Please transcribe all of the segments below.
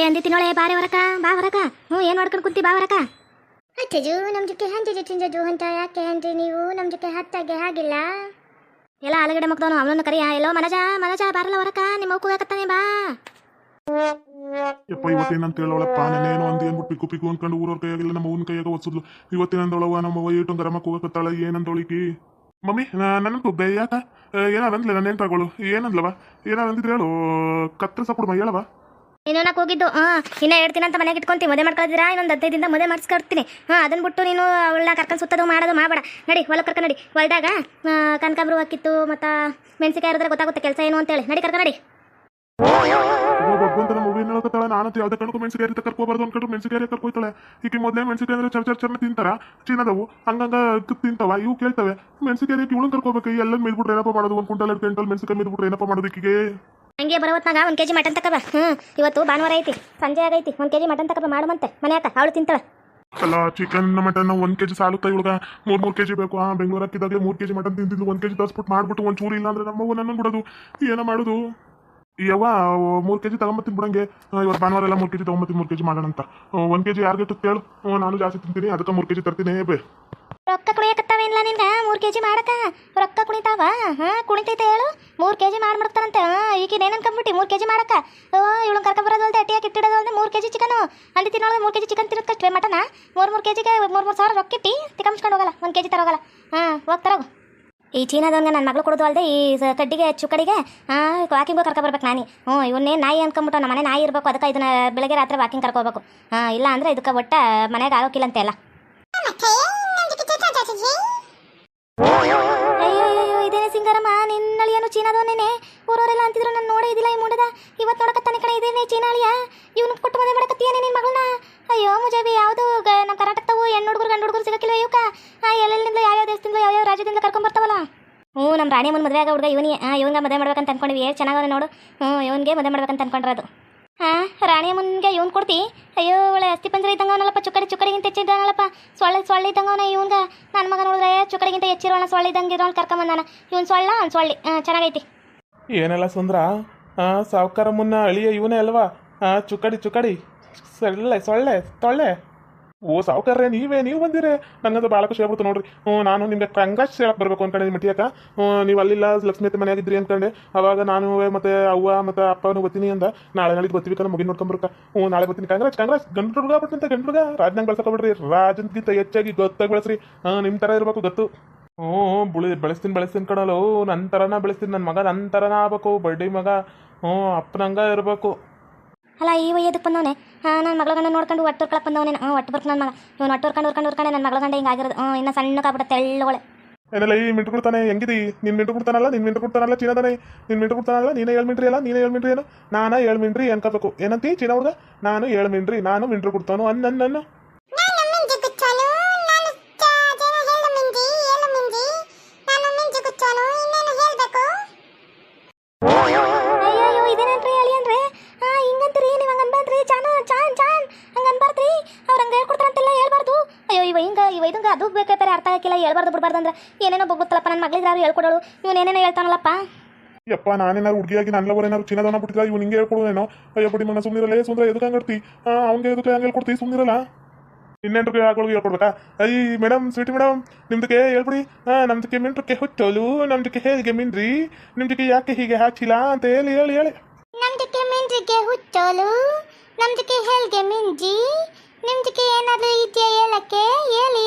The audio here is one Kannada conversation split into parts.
ಏ ಅಂದಿ ತಿನ್ನೋಳೆ ಬಾರೆ ಹೊರಕ ಬಾ ಹೊರಕ ಹ್ಞೂ ಏನು ಮಾಡ್ಕೊಂಡು ಕುಂತಿ ಬಾ ಹೊರಕ ಅಜ್ಜು ನಮ್ಮ ಜೊತೆ ಹಂಜಜು ತಿಂಜಜು ಅಂತ ಯಾಕೆ ಅಂದ್ರಿ ನೀವು? ನಮ್ಮ ಜೊತೆ ಹತ್ತಾಗೆ ಹಾಗಿಲ್ಲ ಎಲ್ಲ ಆಲಗಡೆ ಮಕ್ಕಳು ಅವನನ್ನು ಕರಿಯ. ಎಲ್ಲೋ ಮನಜ ಮನಜ ಬಾರಲ್ಲ ಹೊರಕ ನಿಮ್ಮ ಕೂಗಕತ್ತಾನೆ ಬಾ. ಯಪ್ಪ ಇವತ್ತೇನಂತ ಹೇಳೋಳಪ್ಪ ನಾನೇನು ಅಂದಿ ಅಂದ್ಬಿಟ್ಟು ಪಿಕ್ಕು ಪಿಕ್ಕು ಅನ್ಕೊಂಡು ಊರವ್ರ ಕೈಯಾಗಿಲ್ಲ ನಮ್ಮ ಊನ್ ಕೈಯಾಗ ಒತ್ಸಿದ್ಲು ಇವತ್ತೇನಂದೊಳವ ನಮ್ಮ ಅವ್ವ ಏಟು ಗರಮ ಕೂಗಕತ್ತಾಳ ಏನಂದೊಳಿಕಿ ಮಮ್ಮಿ ನನ್ನ ಕುಗ್ದೆ ಯಾಕ ಏನಾದಂದ್ಲೆ ನಾನೇನು ತಗೊಳ್ಳು ಏನಂದ್ಲವ? ಏನಾದಂದಿದ್ರೆ ಹೇಳು? ಕತ್ತರಿಸ ಕೊಡು ಹೇಳವ ನೀನು ಹೋಗಿದ್ದು, ಹಾಂ, ಇನ್ನ ಹೇಳ್ತೀನಿ ಅಂತ ಮನೆಗೆ ಇಟ್ಕೊಂತೀನಿ. ಮದುವೆ ಮಾಡ್ಕೊಳ್ತೀರಾ? ಇನ್ನೊಂದು ಹದಿನೈದು ದಿನ ಮದುವೆ ಮಾಡಿಸ್ಕೊಡ್ತೀನಿ. ಹಾಂ ಅದನ್ನು ಬಿಟ್ಟು ನೀನು ಅವಳನ್ನ ಕರ್ಕೊಂಡು ಸುತ್ತೋದು ಮಾಡೋದು ಮಾಡಬೇಡ. ನಡಿ ಹೊಲ ಕರ್ಕೊಂಡು ನಡಿ. ಹೊಲ್ದಾಗ ಕನಕಾಂಬ್ರು ಹಾಕಿತ್ತು, ಮತ್ತು ಮೆಣಸಿಕಾಯಿ ಇರೋದ್ರೆ ಗೊತ್ತಾಗುತ್ತೆ, ಕೆಲಸ ಏನು ಅಂತೇಳಿ. ನಡಿ ಕರ್ಕೊಂಡು ನಡಿ. ಭಗವಂತನ ಮೂವಿ ಹೇಳಕತ್ತಾಳ? ನಾನು ಯಾವ್ದೇ ಕಣಕ್ಕೂ ಮೆಣಸಿಕಾಯಿ ಅಂತ ಕರ್ಕೋಬಾರ್ದು ಅನ್ಕೊಂಡು ಮೆಣಸಿಕಾಯಿ ಕರ್ಕೊಯ್ತಾಳೆ. ಈಕೆ ಮೊದಲೇ ಮೆಣಸಿಕಾಯಿ ಅಂದ್ರೆ ಚರ್ ಚರ್, ಚರ್ನ ತಿಂತಾರ? ಚೀನಾದವು, ಹಂಗಂಗ ತಿಂತಾವ. ಇವು ಕೇಳ್ತವೆ. ಮೆಣಸಿಕಾಯಿ ಇವಳು ಕರ್ಕೋಬೇಕು? ಎಲ್ಲ ಮೇಲ್ಬಿಟ್ರೆ ಏನಪ್ಪ ಮಾಡೋದು? ಒಂದು ಕ್ವಿಂಟಲ್ ಎರಡು ಕ್ವಿಂಟಲ್ ಮೆಣಸಿಕಾಯಿ ಮೇಲ್ಬಿಟ್ರೆ ಏನಪ್ಪ ಮಾಡೋದು ಈಕಿಗೆ? ಹಂಗೆ ಬರೋತ್ನಾಗ ಒಂದು ಕೆ ಜಿ ಮಟನ್ ತಕಬ ಹ್ಞೂ ಇವತ್ತು ಭಾನುವಾರ ಐತಿ. ಸಂಜೆ ಆಗೈತಿ. ಒಂದು ಕೆ ಜಿ ಮಟನ್ ತಕಬ ಮಾಡುವಂತೆ ಮನ್ಯಾಕ ಅವಳು ತಿಂತಾಳೆ. ಅಲ್ಲ ಚಿಕನ್ ಮಟನ್ ಒಂದ್ ಕೆಜಿ ಸಾಲುತ್ತಾ ಇವಳಗ ಮೂರ್ ಮೂರ್ ಕೆಜಿ ಬೇಕು. ಆ ಬೆಂಗಳೂರು ಹಾಕಿದಾಗಲೇ ಮೂರ್ ಕೆಜಿ ಮಟನ್ ತಿಂತಿದ್ಲು ಕೆ ಕೆಜಿ ತರಿಸ್ಬಿಟ್ಟು ಮಾಡ್ಬಿಟ್ಟು ಒಂದು ಚೂರು ಇಲ್ಲ ಅಂದ್ರೆ ನಮ್ಮವ್ವ ನನ್ನ ಬಿಡೋದು. ಏನೋ ಮಾಡೋದು? ಯವ್ವ ಮೂರ್ ಕೆಜಿ ತಗೊಂಬತ್ತೀನಿ ಬಿಡಂಗೆ. ಇವತ್ತು ಭಾನುವಾರ ಎಲ್ಲ ಮೂರ್ ಕೆಜಿ ತಗೊಂಬತ್ತೀನಿ ಮೂರ್ ಕೆಜಿ ಮಾಡೋಣ ಅಂತ. ಒಂದ್ ಕೆಜಿ ಯಾರಿಗೆ ಕೇಳು. ನಾನು ಜಾಸ್ತಿ ತಿಂತೀನಿ. ಅದಕ್ಕೆ ಮೂರ್ ಕೆಜಿ ತರ್ತೀನಿ. ಬೇ. ರೊಕ್ಕ ಕುಣಿಯಕತ್ತಾವೇನಿಲ್ಲ ನಿನ್ಗೆ ಮೂರು ಕೆ ಜಿ ಮಾಡಕ? ರೊಕ್ಕ ಕುಣಿತಾವ? ಹಾಂ ಕುಣಿತೈತೆ ಹೇಳು. ಮೂರು ಕೆ ಜಿ ಮಾಡ್ಬಿಡ್ತಾರಂತೆ ಈಗಿನ ಈಗ ಏನು ಅನ್ಕೊಂಬಿಟ್ಟು ಮೂರು ಕೆ ಜಿ ಮಾಡಕ್ಕೆ ಇವಳು ಕರ್ಕೊಂಬರೋದು ಬರೋದಲ್ದೆ ಅಟ್ಟಿಯಾಗಿ ಇಟ್ಟಿಡೋದು ಅಲ್ದೆ ಮೂರು ಕೆ ಜಿ ಚಿಕನು ಅಲ್ಲಿ ತಿನ್ನೋದು ಮೂರು ಕೆ ಜಿ ಚಿಕನ್ ತಿನ್ನೋದು ಕಷ್ಟವೇ ಮಟನ? ಮೂರು ಮೂರು ಕೆ ಜಿಗೆ ಮೂರು ಮೂರು ಸಾವಿರ ರೊಕ್ಕ ಇಟ್ಟು ತಿಕ್ಕಂಸ್ಕೊಂಡು ಹೋಗಲ್ಲ, ಒಂದು ಕೆ ಜಿ ತರೋಗಲ್ಲ. ಹಾಂ ಹೋಗ್ತಾರೋಗು ಈ ಚೀನಾದವನ್ಗೆ ನನ್ನ ಮಗಳು ಕೊಡೋದು ಅಲ್ಲದೆ ಈ ಕಡ್ಡಿಗೆ ಹೆಚ್ಚು ಕಡೆಗೆ ಹಾಂ ವಾಕಿಂಗು ಕರ್ಕೊಬರ್ಬೇಕು ನಾನು. ಹ್ಞೂ, ಇವನ್ನೇ ನಾಯಿ ಅನ್ಕೊಂಬಿಟ್ಟು ನಮ್ಮ ಮನೆ ನಾಯಿ ಇರಬೇಕು, ಅದಕ್ಕೆ ಇದನ್ನ ಬೆಳಗ್ಗೆ ರಾತ್ರಿ ವಾಕಿಂಗ್ ಕರ್ಕೋಬೇಕು ಹಾಂ, ಇಲ್ಲ ಅಂದ್ರೆ ಇದಕ್ಕೆ ಒಟ್ಟ ಮನೆಗೆ ಆಗೋಕ್ಕಿಲ್ಲ ಅಂತೆಲ್ಲ ಅಯ್ಯೋ ಅಯ್ಯೋ ಇದೇನೆ ನಿನ್ನಳಿಯನು ನಿನ್ನಳಿಯನು ಚೀನಾದವನೇನೆ ಊರವರೆಲ್ಲ ಅಂತಿದ್ರು, ನಾನು ನೋಡೇ ಇದಿಲ್ಲ, ಈ ಮುಂಡದ. ಇವತ್ತು ನೋಡಕತ್ತಾನೆ ಕಡೆ ಇದೇನೆ ಚೀನಾಳಿಯ ಇವನು ಕೊಟ್ಟು ಮದುವೆ ಮಾಡಕತ್ತೀಯನೆ ನಿನ್ನ ಮಗಳನ್ನ ಅಯ್ಯೋ, ಮುಜಾಬಿ, ಯಾವುದು ನಮ್ಮ ಕರ್ನಾಟಕವು ಹೆಣ್ಣು ಹುಡುಗರು, ಗಂಡು ಹುಡುಗರು ಸಿಗಕ್ಕಿಲ್ಲ ಇವಕ್ಕ ಆ ಎಲ್ಲೆಲ್ಲಿಂದ ಯಾವ್ಯಾವ ದೇಶದಿಂದ ಯಾವ್ಯಾವ ರಾಜ್ಯದಿಂದ ಕರ್ಕೊಂಬರ್ತಾವಲ್ಲ? ಹ್ಞೂ ನಮ್ಮ ರಾಣಿ ಮುಂದೆ ಮದುವೆ ಆಗ ಹುಡುಗ ಇವನಿಗೆ ಹಾಂ ಇವಂಗೆ ಮದುವೆ ಮಾಡ್ಬೇಕಂತ ಅನ್ಕೊಂಡಿವಿ. ಎಷ್ಟು ಚೆನ್ನಾಗವ ನೋಡು. ಹ್ಞೂ, ಇವನಿಗೆ ಮದುವೆ ಮಾಡ್ಬೇಕಂತ ಅನ್ಕೊಂಡ್ರದು ಹಾಂ, ರಾಣಿಯ ಮುಂದೆ ಇವ್ನು ಕೊಡ್ತಿ? ಅಯ್ಯೋ, ಒಳ್ಳೆ ಅಸ್ತಿ ಪಂಜರ ಇದ್ದಂಗವನಲ್ಲಪ್ಪ ಚುಕ್ಕಡಿ, ಚುಕ್ಕಡಿಗಿಂತ ಹೆಚ್ಚಿದ್ದಾನಲ್ಲಪ್ಪ ಸೊಳ್ಳೆ ಸೊಳ್ಳೆ ಇದ್ದಂಗವನ ಇವಂಗ ನನ್ನ ಮಗ ನೋಡಿದ್ರೆ ಚುಕ್ಕಡಿಗಿಂತ ಹೆಚ್ಚಿರೋಣ ಸೊಳ್ಳೆ ಇದ್ದಂಗೆ ಇರೋಣ ಕರ್ಕೊಂಬಂದಾನ ಇವ್ನು ಸೊಳ್ಳ, ಅವ್ನು ಸೊಳ್ಳೆ. ಚೆನ್ನಾಗೈತಿ. ಏನೆಲ್ಲ ಸುಂದ್ರ? ಸಾವುಕಾರ ಮುನ್ನ ಅಳಿಯ ಇವನೇ ಅಲ್ವಾ? ಚುಕ್ಕಡಿ ಚುಕ್ಕಡಿ. ಸೊಳ್ಳೆ ಸೊಳ್ಳೆ, ತೊಳ್ಳೆ. ಓ, ಸಾವುಕಾರ್ರೆ, ನೀವೇ, ನೀವು ಬಂದಿರೇ. ನನ್ನದು ಭಾಳ ಖುಷಿ ಆಗ್ಬಿಡ್ತು ನೋಡ್ರಿ. ಹ್ಞೂ, ನಾನು ನಿಮ್ಗೆ ಕಂಗಾಶ್ ಹೇಳಕ್ ಬರಬೇಕು ಅನ್ಕೊಂಡೆ ಮಟಿಯಕ್ಕ ಹ್ಞೂ, ನೀವು ಅಲ್ಲಿಲ್ಲ ಲಕ್ಷ್ಮೀ ಅತ್ತೆ ಮನೆಯಾಗಿದ್ರಿ ಅನ್ಕೊಂಡೆ ಅವಾಗ ನಾನು, ಮತ್ತೆ ಅವ್ವ, ಮತ್ತೆ ಅಪ್ಪನು ಬತ್ತೀನಿ ಅಂದ. ನಾಳೆ ನಾಳೆ ಬರ್ತೀವಿ ಕಣ ಮುಗಿ ನೋಡ್ಕೊಂಬರ್ಕ ಹ್ಞೂ, ನಾಳೆ ಬರ್ತೀನಿ. ಕಾಂಗ್ರೆಸ್ ಕಾಂಗ್ರೆಸ್ ಗಂಡು ಹುಡುಗ ಬಿಟ್ಟಂತೆ ಗಂಡು ಹುಡುಗ ರಾಜ್ನಾಗ ಬೆಳ್ಸಕೊಬಿಡ್ರಿ ರಾಜನ್ಗಿಂತ ಹೆಚ್ಚಾಗಿ ಗೊತ್ತಾಗಿ ಬೆಳೆಸ್ರಿ ಹಾಂ ನಿಮ್ಮ ಥರ ಇರಬೇಕು ಗೊತ್ತು. ಹ್ಞೂ, ಬುಳಿ, ಬೆಳೆಸ್ತೀನಿ ಬೆಳೆಸ್ತೀನಿ ಕಣಲು. ನನ್ನ ಥರನ ಬೆಳೆಸ್ತೀನಿ. ನನ್ನ ಮಗ ನನ್ನ ಥರನ ಆಗ್ಬೇಕು. ಬಡ್ಡಿ ಮಗ. ಹ್ಞೂ, ಅಪ್ಪನಂಗ ಇರಬೇಕು. ಅಲ್ಲ, ಈ ವಯ್ಯದಕ್ಕೆ ಬಂದವನೆ. ಹಾಂ ನನ್ನ ಮಗಳ ಗಂಡ ನೋಡ್ಕೊಂಡು ಒಟ್ಟು ಹೊರ್ಕೊಳಕ್ಕೆ ಬಂದವನೇ. ಹಾಂ ಒಟ್ಟು ಬರ್ಕ ನನ್ನ ಮಗ. ಇವನು ಒಟ್ಟು ಹೊರ್ಕೊಂಡು ಹೊರ್ಕೊಂಡು ಹೊರ್ಕೊಂಡೆ ನನ್ನ ಮಗಳ ಗಂಡ ಹಿಂಗೆ ಆಗಿರೋದು. ಹ್ಞೂ ಇನ್ನು ಸಣ್ಣ ಕಾಬಿಡ ತೆಳ್ಳಗೊಳೆ ಏನೆಲ್ಲ ಈ ಮಿಂಟು ಕೊಡ್ತಾನೆ? ಹೆಂಗಿದಿ? ನಿನ್ ಮಿಂಟು ಕೊಡ್ತಾನಲ್ಲ, ನಿನ್ ಮಿಂಟು ಕೊಡ್ತಾನಲ್ಲ ಚೀನಾದಾನೆ ನಿನ್ ಮಿಂಟು ಕೊಡ್ತಾನಲ್ಲ, ನೀನೇ ಏಳು ಮಿಂಟ್ರಿ ಅಲ್ಲ? ನೀನೇ ಏಳು ಮಿಂಟ್ರಿ ಏನು? ನಾನು ಏಳು ಮಿಂಟ್ರಿ ಅನ್ಕೋಬೇಕು ಏನಂತಿ ಚೀನಾ ಹುಡುಗ ನಾನು ಏಳು ಮಿಂಟ್ರಿ, ನಾನು ಮಿಂಟ್ರು ಕೊಡ್ತಾನು. ಅನ್ನ ನನ್ನ ಹೇಳ್ಬಾರ್ದು ಬಿಡ್ಬಾರ್ದು ಅಂದ್ರೆ ಏನೇನೋ ಗೊತ್ತಲ್ಲಪ್ಪ ನನ್ನ ಮಗಳಿದ್ರೆ ಅವ್ರು ಹೇಳ್ಕೊಡೋಳು ಇವನು ಏನೇನೋ ಹೇಳ್ತಾನಲ್ಲಪ್ಪ? ಯಪ್ಪ ನಾನೇನಾರು ಹುಡುಗಿಯಾಗಿ ನನ್ನ ಲವರ್ ಏನಾರು ಚಿನ್ನದವನ ಬಿಟ್ಟಿದ್ರೆ? ಇವ್ನು ಹಿಂಗೆ ಹೇಳ್ಕೊಡೋನೇನೋ ಅಯ್ಯೋ ಬಿಡಿ ಮನ ಸುಮ್ಮನಿರಲ್ಲ ಏ ಸುಂದರ ಎದಕ್ಕೆ ಹಂಗಡ್ತಿ? ಹಾಂ ಅವ್ನಿಗೆ ಎದಕ್ಕೆ ಹಂಗೆ ಹೇಳ್ಕೊಡ್ತಿ? ಸುಮ್ಮನಿರಲ್ಲ ರೂಪಾಯಿ ಹಾಕೊಳ್ಳೋದು ಹೇಳ್ಕೊಡ್ಬೇಕಾ? ಅಯ್ಯ ಮೇಡಮ್ ಸ್ವೀಟಿ ಮೇಡಮ್ ನಿಮ್ದಕ್ಕೆ ಹೇಳ್ಬಿಡಿ. ಹಾಂ ನಮ್ದಕ್ಕೆ ಮಿಂಟ್ರಕ್ಕೆ ಹುಚ್ಚೋಲು ನಮ್ದಕ್ಕೆ ಹೇಗೆ ಮಿನ್ರಿ ನಿಮ್ದಕ್ಕೆ ಯಾಕೆ ಹೀಗೆ ಹಾಚಿಲ್ಲ ಅಂತ ಹೇಳಿ ಹೇಳಿ ಹೇಳಿ. ನಮ್ದಕ್ಕೆ ಮಿಂಜಿಗೆ ಹುಚ್ಚೋಲು ನಮ್ದಕ್ಕೆ ಹೇಳ್ಗೆ ಮಿಂಜಿ ನಿಮ್ದಕ್ಕೆ ಏನಾದರೂ ಇದೆಯಾ ಹೇಳಕ್ಕೆ? ಹೇಳಿ ಹೇಳಿ ಹೇಳಿ.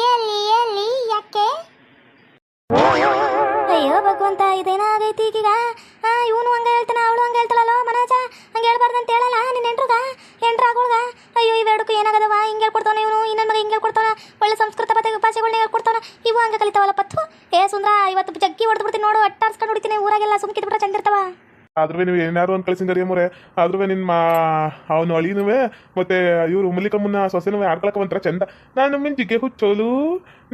ಹೇಳ್ಕೊಡ್ತಾನ ಇವು ಹಂಗೆ ಕಲಿತಾವಲ್ಲ ಪತ್ತು ಏ ಸುಂದ್ರ, ಇವತ್ತು ಜಗ್ಗಿ ಹೊಡೆದು ಬಿಡ್ತೀನಿ ನೋಡು ಅಟ್ಟಾರ್ಸ್ಕೊಂಡು ಹೊಡಿತೀನಿ, ಊರಾಗೆಲ್ಲ ಸುಮ್ಕಿದ್ ಬಿಟ್ರೆ ಚಂದಿರ್ತಾವ ಆದ್ರೂ ನೀವು ಏನಾರು ಒಂದು ಕಳ್ಸಿಂಗರಿ ಮುರೇ ಆದ್ರೂ ನಿಮ್ಮ ಅವನು ಅಳಿನುವೆ, ಮತ್ತೆ ಇವರು ಮುಲಿಕಮ್ಮನ ಸೊಸೆನೂ ಆಡ್ಕೊಳಕ ಒಂಥರ ಚಂದ. ನಾನು ಮಿಂಜಿಗೆ ಹುಚ್ಚೋಲು,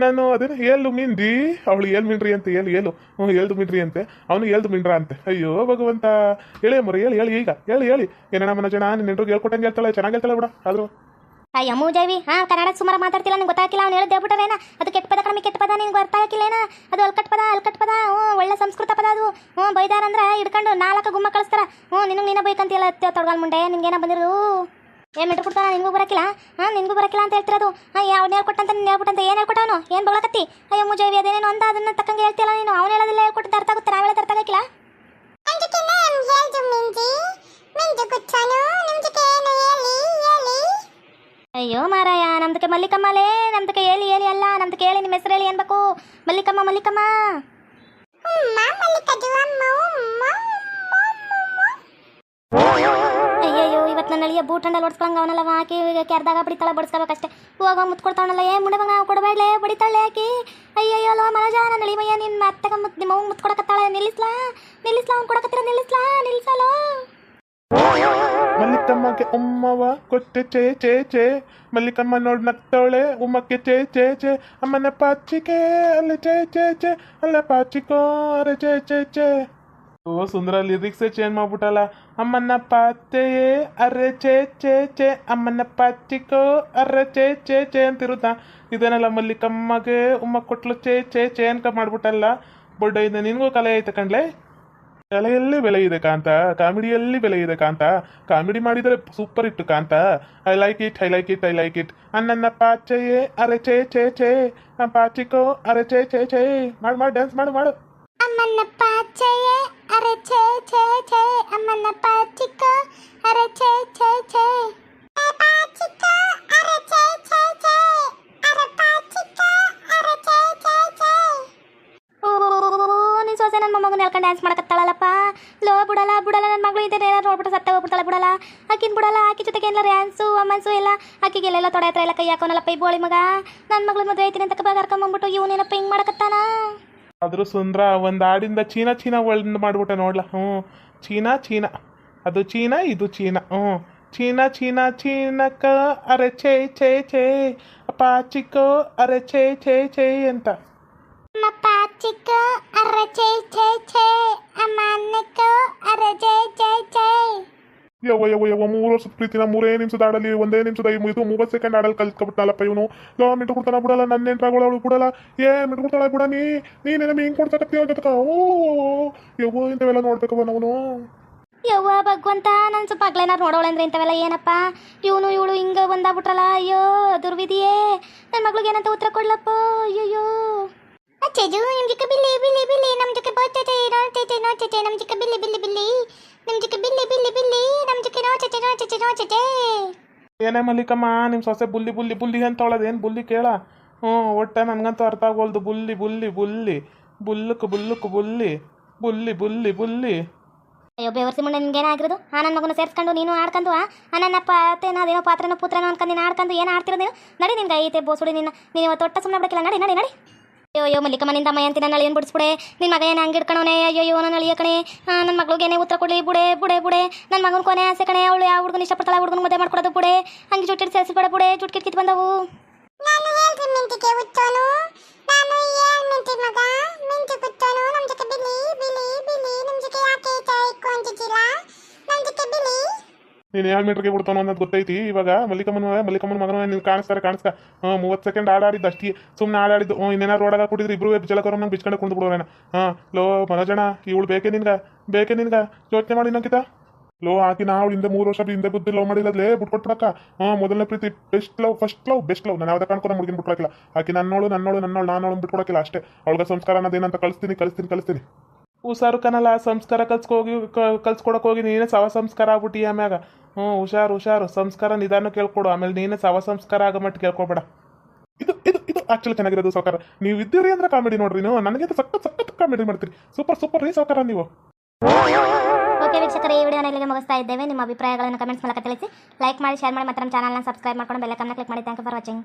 ನಾನು ಅದೇನು ಏಳು ಮಿಂದಿ ಅವಳು ಏಳು ಮಿಂಡ್ರಿ ಅಂತ ಏಳು ಏಳು ಹ್ಞೂ ಏಳ್ದು ಮಿಂಡ್ರಿ ಅಂತೆ. ಅವನು ಏಳ್ದು ಮಿಂಡ್ರ ಅಂತೆ. ಅಯ್ಯೋ, ಭಗವಂತ. ಹೇಳಿ ಮುರೆ ಹೇಳಿ ಹೇಳಿ ಈಗ. ಹೇಳಿ ಹೇಳಿ. ಏನಣ್ಣ ಮನ ಜನ ನಿನ್ನ ಹೇಳ್ಕೊಟ್ಟಂಗೆ ಹೇಳ್ತಾಳೆ, ಚೆನ್ನಾಗಿ ಹೇಳ್ತಾಳೆ ಬಿಡ, ಆದ್ರೂ. ಅಯ್ಯ, ಮೂಜಾವಿ. ಹಾ, ಕನ್ನಡ ಸುಮಾರು ಮಾತಾಡ್ತಿಲ್ಲ, ನಿಂಗೆ ಗೊತ್ತಾಗಿಲ್ಲ ಅವ್ನು ಹೇಳಿದ್ದೆ ಬಿಟ್ಟರೇನ ಅದು ಕೆಟ್ಟ ಪದ ಕಡಿಮೆ ಕೆಟ್ಟ ಪದ ನಿನ್ಗೆ ಅರ್ಥ ಆಗಿಲ್ಲೇನ? ಅದು ಅಲ್ಕಟ್ ಪದ ಅಲ್ಕಟ್ ಪದ, ಹ್ಞೂ, ಒಳ್ಳೆ ಸಂಸ್ಕೃತ ಪದ ಅದು. ಹ್ಞೂ ಬೈದಾರಂದ್ರೆ ಹಿಡ್ಕೊಂಡು ನಾಲ್ಕು ಗುಮ್ಮ ಕಳಿಸ್ತಾರ. ಹ್ಞೂ, ನಿನಗೆ ನೀನ ಬೈಕಂತಿಲ್ಲ ತೊಡಗಾಲ್ ಮುಂಡೆ ನಿನ್ಗೇನ ಬಂದಿರೋದು? ಏನು ಮೆಟ್ರು ಕೊಡ್ತಾನ ನಿನ್ಗೂ ಬರಕಿಲ್ಲ. ಹಾ, ನಿನ್ಗೂ ಬರಕಿಲ್ಲ ಅಂತ ಹೇಳ್ತಿರೋದು. ಹಾಂ ಅವ್ನು ಹೇಳ್ಕೊಟ್ಟಂತ ನೀನು ಹೇಳ್ಬಿಟ್ಟಂತ ಏನು ಹೇಳ್ಕೊಟ್ಟವನು ಏನು ಬಗಳಕತ್ತಿ ಅಯ್ಯೋ, ಮುಜೇವಿ, ಅದೇನೇನು ಅಂದ ಅದನ್ನ ತಕ್ಕಂಗೆ ಹೇಳ್ತಿಲ್ಲ ನೀನು? ಅವ್ನು ಹೇಳೋದಿಲ್ಲ ಹೇಳ್ಕೊಟ್ಟಂತ ಅರ್ಥ ಆಗುತ್ತೆ? ಹೇಳೋದು ಅರ್ಥ ಆಗಿಲ್ಲ ಅಯ್ಯೋ ಮಾರಾಯ ನಮ್ದಕ್ಕೆ ಮಲ್ಲಿಕಮ್ಮಲೇ ನಮ್ದಕ್ಕೆ ಹೇಳಿ ಹೇಳಿ ಅಲ್ಲ ನಮ್ದಕ್ಕೆ ಕೇಳಿ ನಿಮ್ಮ ಹೆಸರು ಹೇಳಿ ಅನ್ಬೇಕು. ಮಲ್ಲಿಕಮ್ಮ ಮಲ್ಲಿಕಮ್ಮ. ಅಯ್ಯಯ್ಯೋ ಇವತ್ತು ನನ್ನ ಅಳಿಯ ಬೂಟ್ ಹಂಡಲ್ಲಿ ಹೊಡ್ಸ್ಕೊಂಗ ಅವನೆಲ್ಲ ಹಾಕಿ ಕೆರ್ದಾಗ ಬಡಿತಾಳೆ ಬಡಿಸ್ಕೋಬೇಕಷ್ಟೇ. ಹೋಗ ಮುತ್ಕೊಡ್ತಾವನಲ್ಲ ಏ ಮುಂಡ ನಾವು ಕೊಡಬೇಡ್ಲೆ ಬಡಿತಾಳೆ ಹಾಕಿ ಅಯ್ಯಯ್ಯೋ ಲೋ ಮನಜ ನನ್ನ ಅಳಿಮಯ್ಯ ನಿನ್ನ ಅತ್ತಗ ಮುತ್ ನಿಮ್ಮ ಅವ್ನು ಮುತ್ಕೊಡಕತ್ತಾಳೆ ನಿಲ್ಲಿಸ್ಲಾ ನಿಲ್ಲಿಸ್ಲಾ ಅವ್ನು ಕೊಡಕತ್ತಿರ ನಿಲ್ಲಿಸ್ಲಾ ನಿಲ್ಲಿಸಲೋ ಮಲ್ಲಿಕಮ್ಮಗೆ ಉಮ್ಮವ ಕೊಟ್ಟೆ ಚೇ ಚೇ ಚೇ ಮಲ್ಲಿಕಮ್ಮ ನೋಡ್ ನಕ್ತವಳೆ ಉಮ್ಮಕ್ಕೆ ಚೇ ಚೇ ಚೇ ಅಮ್ಮನ ಪಾಚಿಕೆ, ಅಲ್ಲ ಚೇ ಚೇ ಚೇ ಅಲ್ಲ ಪಾಚಿಕೋ, ಅರೆ ಚೇ ಚೇ ಚೇ ಓ, ಸುಂದರ ಲಿರಿಕ್ಸ್ ಚೇಂಜ್ ಮಾಡ್ಬಿಟ್ಟಲ್ಲ. ಅಮ್ಮನ ಪಾತೆಯೇ, ಅರೆ ಚೇ ಚೇ ಚೇ ಅಮ್ಮನ ಪಾಚಿಕೋ, ಅರೆ ಚೇ ಚೇ ಚೇ ಅಂತಿರುತ್ತಾ. ಇದೇನಲ್ಲ ಮಲ್ಲಿಕಮ್ಮಗೆ ಉಮ್ಮ ಕೊಟ್ಲು ಚೇ ಚೇ ಚೇ ಅನ್ಕ ಮಾಡ್ಬಿಟ್ಟಲ್ಲ. ಬೊಡ್ಡ ಇದೆ ನಿನಗೂ ಕಲೆ ಐತೆ ಕಣ್ಲೆ. ಕಲೆಯಲ್ಲಿ ಬೆಲೆ ಇದೆ ಕಾಂತ, ಕಾಮಿಡಿಯಲ್ಲಿ ಬೆಲೆ ಇದೆ ಕಾಂತ. ಕಾಮಿಡಿ ಮಾಡಿದರೆ ಸೂಪರ್ ಇಟ್ಟು ಕಾಂತ. I like it I like it I like it ಅಣ್ಣನ ಪಾಚೆಯೇ, ಅರೆ ಚೇ ಚೇ ಚೇ ಪಾಚಿಕೋ, ಅರೆ ಚೇ ಚೇ ಚೇ ಮಾಡು ಮಾಡು ಡ್ಯಾನ್ಸ್ ಮಾಡು ಮಾಡು. ಅಮ್ಮನ ಪಾಚೆಯೇ, ಅರೆ ಚೇ ಚೇ ಚೇ ಅಮ್ಮನ ಪಾಚಿಕೋ, ಅರೆ ಚೇ ಚೇ ಛೇ. ಮಗಳು ಏನಾರು ನೋಡ್ಬಿಟ್ಟು ಸತ್ತ ಹೋಗ್ಬಿಡ್ತಾಳೆ ಬಿಡಲ್ಲ. ಆಕಿನ ಬಿಡಲ್ಲ ಆಕಿ ಜೊತೆಗೆ ಎಲ್ಲ ರ್ಯಾನ್ಸು ಅಮ್ಮನ್ಸು ಎಲ್ಲ. ಆಕಿಗೆ ಎಲ್ಲೆಲ್ಲ ತೊಡೆ ಹತ್ರ ಎಲ್ಲ ಕೈ ಹಾಕೋನಲ್ಲ ಪೈ ಬೋಳಿ ಮಗ. ನನ್ನ ಮಗಳು ಮದುವೆ ಐತೀನಿ ಅಂತ ಕರ್ಕೊಂಬಂದ್ಬಿಟ್ಟು ಇವನೇನಪ್ಪ ಹಿಂಗೆ ಮಾಡಕತ್ತಾನ? ಆದರೂ ಸುಂದ್ರ ಒಂದು ಆಡಿಂದ ಚೀನಾ ಚೀನಾ ಒಳ್ಳೆ ಮಾಡ್ಬಿಟ್ಟೆ ನೋಡ್ಲ. ಹ್ಞೂ. China China. ಅದು ಚೀನಾ ಇದು ಚೀನಾ. ಹ್ಞೂ. ಚೀನಾ ಚೀನಾ ಚೀನಕ ಅರೆ ಛೇ ಛೇ ಛೇ. ಪಾಚಿಕೋ ಅರೆ ಛೇ ಛೇ ಛೇ ಅಂತ. ಪಾಚಿಕ ಅರೆ ಛೇ ಛೇ ಛೇ ಅಮ್ಮ ಅನ್ನಕ್ಕ ಅರೆ ಛೇ ಛೇ ಛೇ. ಯವ್ವ ಯವ್ವ ಯವ್ವ ಮೂರು ವರ್ಷದ ಪ್ರೀತಿನ ಮೂರೇ ನಿಮಿಷದ ಆಡಲಿ ಒಂದೇ ನಿಮಿಷದ ಇದು ಮೂವತ್ತು ಸೆಕೆಂಡ್ ಆಡಲ್ ಕಲ್ತ್ಕೊಬಿಟ್ನಲ್ಲಪ್ಪ ಇವನು. ಯೋ ಮಿಟ್ಟು ಕೊಡ್ತಾನ ಬಿಡಲ್ಲ ನನ್ನ ನೆಂಟ್ರಾಗಳು ಬಿಡಲ್ಲ. ಏ ಮಿಟ್ಟು ಕೊಡ್ತಾಳ ಬಿಡ ನೀ. ನೀನೇನ ಹಿಂಗೆ ಕೊಡ್ತಕತ್ತೀವ ಜೊತೆಕ ಓ ಯವ್ವ ಇಂಥವೆಲ್ಲ ನೋಡ್ಬೇಕವ ನಾವು ಯವ್ವ ಭಗವಂತ ನನ್ನ ಸ್ವಲ್ಪ ಮಗ್ಳೇನಾರು ನೋಡೋಳೆ ಅಂದ್ರೆ ಇಂಥವೆಲ್ಲ ಏನಪ್ಪ? ಇವನು ಇವಳು ಹಿಂಗೆ ಬಂದಾಗ್ಬಿಟ್ರಲ್ಲ ಅಯ್ಯೋ ದುರ್ವಿಧಿಯೇ. ನನ್ನ ಮಗಳಿಗೆ ಏನಂತ ಉತ್ತರ ಕೊಡ್ಲಪ್ಪ? ಅಯ್ಯಯ್ಯೋ ನಿಮ್ ನಮ್ಜಕ ಬಿಲ್ಲಿ ಬಿಲ್ಲಿ ಬಿಲ್ಲಿ ನಮ್ಜಕ ಬರ್ತೈತೆ ನೋಡ್ತೈತೆ ನೋಡ್ತೈತೆ ನಮ್ಜಕ ಬಿಲ್ಲಿ ಬಿಲ್ಲಿ ಬಿಲ್ಲಿ. ನಮ್ಜಕ ಬಿಲ್ಲಿ ಬಿಲ್ಲಿ ಬಿಲ್ಲಿ ನಮ್ಜಕ ನೋಡ್ತೈತೆ ನೋಡ್ತೈತೆ ನೋಡ್ತೈತೆ ಏನೇ ಮಲ್ಲಿಕಮ್ಮ ನಿಮ್ಮ ಸೊಸೆ ಬುಲ್ಲಿ ಬುಲ್ಲಿ ಬುಲ್ಲಿ ಅಂತ ಏನು ಬುಲ್ಲಿ ಕೇಳ? ಹ್ಞೂ ಒಟ್ಟೆ ನನಗಂತೂ ಅರ್ಥ ಆಗೋಲ್ದು. ಬುಲ್ಲಿ ಬುಲ್ಲಿ ಬುಲ್ಲಿ ಬುಲ್ಲುಕ್ ಬುಲ್ಲುಕ್ ಬುಲ್ಲಿ ಬುಲ್ಲಿ ಬುಲ್ಲಿ ಬುಲ್ಲಿ. ಅಯ್ಯೋ ಬೇವರ್ಸಿ ಮುಂದೆ ನಿನ್ಗೇನಾಗಿರೋದು ಆ ನನ್ನ ಮಗನ ಸೇರ್ಸ್ಕೊಂಡು ನೀನು ಆಡ್ಕೊಂಡು ಆ? ನನ್ನ ಪಾತ್ರನ ಅದೇನೋ ಪಾತ್ರನೋ ಪುತ್ರನೋ ಅನ್ಕೊಂಡು ನೀನು ಆಡ್ಕೊಂಡು ಏನು ಆಡ್ತಿರೋದು ನೀನು? ನಡಿ ನಿನ್ಗೆ ಐತೆ ಬೋಸುಡಿ ನಿನ್ನ. ನೀನು ತೊಟ್ಟ ಸುಮ್ಮನೆ ಬಿಡಕ್ಕಿಲ್ಲ. ನಡಿ ನಡಿ ನಡಿ. ಅಯ್ಯೋ ಅಯ್ಯೋ ಮಲ್ಲಿಕಮ್ಮ ಮಯಂತಿನ ಅಮ್ಮ ಅಂತಿನ ನಳಿ ಏನು ಬಿಡಿಸ್ಬಿಡೆ. ನಿನ್ನ ಮಗ ಏನು ಹಂಗೆ ಅಯ್ಯೋ ಅಯ್ಯೋ ನನ್ನ ಅಳಿಯ ಕಣೆ. ನನ್ನ ಮಗಳಿಗೆ ಏನೇ ಉತ್ತರ ಕೊಡಲಿ, ಬುಡೆ ಬುಡೆ ಬುಡೆ. ನನ್ನ ಮಗನ ಕೊನೆ ಆಸೆ ಕಣೆ, ಅವಳು ಯಾವ ಹುಡುಗನ ಇಷ್ಟಪಡ್ತಾಳೆ ಹುಡುಗನ ಮದುವೆ ಮಾಡ್ಕೊಡೋದು, ಬುಡೆ. ಹಂಗೆ ಜುಟ್ಟಿಟ್ಟು ಬಡ ಬುಡೆ. ಜುಟ್ಟು ಕಿತ್ ಬಂದವು. ನಾನು ನಾನು ಮಗ? ನಿಮ್ಮ ಜೊತೆ ನಮ್ಜಕ ಬಿಲ್ಲಿ ನೀನು ಯಾವ ಮೀಟ್ರಿಗೆ ಬಿಡ್ತಾನೋ ಅನ್ನೋದು ಗೊತ್ತೈತಿ. ಇವಾಗ ಮಲ್ಲಿಕಮ್ಮನ ಮಲ್ಲಿಕಮ್ಮನ ಮಗನ ನೀನು ಕಾಣಿಸ್ತಾರೆ ಕಾಣಿಸ್ತಾ ಹಾಂ ಮೂವತ್ತು ಸೆಕೆಂಡ್ ಆಡಾಡಿದ್ದು ಅಷ್ಟೇ. ಸುಮ್ಮನೆ ಆಡಾಡಿದ್ದು ಹ್ಞೂ ಇನ್ನೇನಾರು ರೋಡಾಗ ಕುಡಿದ್ರೆ ಇಬ್ರು ಜಲಕರ ನಂಗೆ ಬಿಚ್ಕೊಂಡು ಕುಂದು ಬಿಡೋಣ ಹಾಂ ಲೋ ಮನೋಜಣ ಇವಳು ಬೇಕೇ ನಿನ್ಗ? ಬೇಕೇ ನಿನ್ಗ? ಯೋಚನೆ ಮಾಡಿ ನಂಗಿತ ಲೋ ಆಕಿ ನಾವು ಹಿಂದೆ ಮೂರು ವರ್ಷ ಹಿಂದೆ ಬುದ್ಧಿ ಲವ್ ಮಾಡಿಲ್ಲದ್ಲೇ ಬಿಟ್ಕೊಟ್ಬಿಡಕ್ಕ ಹಾ ಮೊದಲನೇ ಪ್ರೀತಿ best love first love best love ನಾನು ಯಾವ್ದು ಕಾಣ್ಕೊಂಡು ಮುಗಿನ ಬಿಟ್ಕೊಳಕಿಲ್ಲ ಆಕಿ ನನ್ನೋಳು ನನ್ನೋಳು ನನ್ನೋಳು ನಾನು ಅವಳು ಬಿಟ್ಕೊಳಕಿಲ್ಲ ಅಷ್ಟೇ. ಅವಳಿಗೆ ಸಂಸ್ಕಾರ ಅನ್ನೋದೇನಂತ ಕಳಿಸ್ತೀನಿ ಕಳಿಸ್ತೀನಿ ಕಳಿಸ್ತೀನಿ. ಹುಷಾರು ಕನಲ್ಲ ಸಂಸ್ಕಾರ ಕಲ್ಸ್ಕೋಗಿ ಕಲ್ಸ್ಕೊಡಕ್ಕೆ ಹೋಗಿ ನೀನೇ ಸವ ಸಂಸ್ಕಾರ ಆಗ್ಬಿಟ್ಟಿ ಆಮ್ಯಾಗ ಹ್ಞೂ, ಹುಷಾರು ಹುಷಾರು. ಸಂಸ್ಕಾರ, ನಿಧಾನ ಕೇಳ್ಕೊಡು. ಆಮೇಲೆ ನೀನೇ ಸವ ಸಂಸ್ಕಾರ ಆಗೋ ಮಟ್ಟ ಕೇಳ್ಕೊಬೇಡ. ಇದು ಇದು ಇದು ಆಕ್ಚುಲಿ ಚೆನ್ನಾಗಿರೋದು ಸಾವುಕಾರ. ನೀವು ಇದ್ದೀರಿ ಅಂದ್ರೆ ಕಾಮಿಡಿ ನೋಡ್ರಿ ನೀವು. ನನಗೆ ಸಖತ್ ಸಖತ್ ಕಾಮಿಡಿ ಮಾಡ್ತೀರಿ. ಸೂಪರ್ ಸೂಪರ್ ರೀ ಸಾವುಕಾರ ನೀವು. ಓಕೆ ವೀಕ್ಷಕರ, ಈ ವಿಡಿಯೋನ ಇಲ್ಲಿಗೆ ಮುಗಿಸ್ತಾ ಇದ್ದೇವೆ. ನಿಮ್ಮ ಅಭಿಪ್ರಾಯಗಳನ್ನು ಕಮೆಂಟ್ಸ್ ಮೂಲಕ ತಿಳಿಸಿ. ಲೈಕ್ ಮಾಡಿ ಶೇರ್ ಮಾಡಿ, ಮತ್ತು ನಮ್ಮ ಚಾನಲ್ನ ಸಬ್ಸ್ಕ್ರೈಬ್ ಮಾಡ್ಕೊಂಡು ಬೆಲ್ಲಕ್ಕನ್ನ ಕ್ಲಿಕ್ ಮಾಡಿ. Thank you for watching